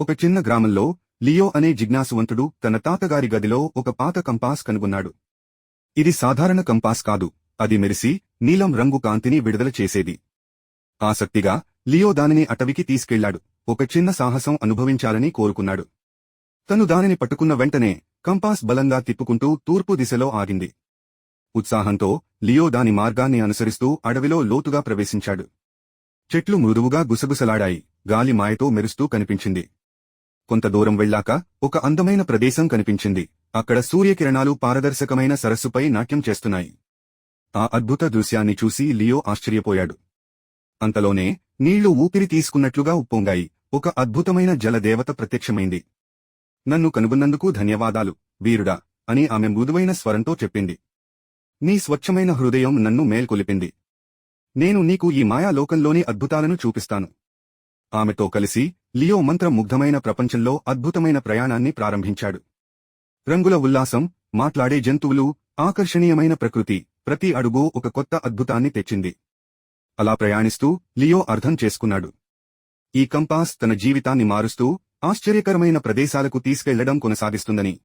ఒక చిన్న గ్రామంలో లియో అనే జిజ్ఞాసువంతుడు తన తాతగారి గదిలో ఒక పాత కంపాస్ కనుగొన్నాడు. ఇది సాధారణ కంపాస్ కాదు అది మెరిసి నీలం రంగు కాంతిని విడుదల చేసేది. ఆసక్తిగా లియో దానిని అటవికి తీసుకెళ్ళాడు ఒక చిన్న సాహసం అనుభవించాలని కోరుకున్నాడు. తను దానిని పట్టుకున్న వెంటనే కంపాస్ బలంగా తిప్పుకుంటూ తూర్పు దిశలో ఆగింది. ఉత్సాహంతో లియో దాని మార్గాన్ని అనుసరిస్తూ అడవిలో లోతుగా ప్రవేశించాడు. చెట్లు మృదువుగా గుసగుసలాడాయి గాలి మాయతో మెరుస్తూ కనిపించింది. కొంత దూరం వెళ్ళాక ఒక అందమైన ప్రదేశం కనిపించింది. అక్కడ సూర్యకిరణాలు పారదర్శకమైన సరస్సుపై నాట్యం చేస్తున్నాయి. ఆ అద్భుత దృశ్యాన్ని చూసి లియో ఆశ్చర్యపోయాడు. అంతలోనే నీళ్ళు ఊపిరి తీసుకున్నట్లుగా ఉప్పొంగాయి. ఒక అద్భుతమైన జలదేవత ప్రత్యక్షమైంది. నన్ను కనుగొన్నందుకు ధన్యవాదాలు వీరుడా అని ఆమె మృదువైన స్వరంతో చెప్పింది. నీ స్వచ్ఛమైన హృదయం నన్ను మేల్కొలిపింది. నేను నీకు ఈ మాయాలోకంలోని అద్భుతాలను చూపిస్తాను. ఆమెతో కలిసి లియో మంత్రముగ్ధమైన ప్రపంచంలో అద్భుతమైన ప్రయాణాన్ని ప్రారంభించాడు. రంగుల ఉల్లాసం మాట్లాడే జంతువులు ఆకర్షణీయమైన ప్రకృతి ప్రతి అడుగు ఒక కొత్త అద్భుతాన్ని తెచ్చింది. అలా ప్రయాణిస్తూ లియో అర్థం చేసుకున్నాడు. ఈ కంపాస్ తన జీవితాన్ని మారుస్తూ ఆశ్చర్యకరమైన ప్రదేశాలకు తీసుకెళ్ళడం కొనసాగిస్తుందని.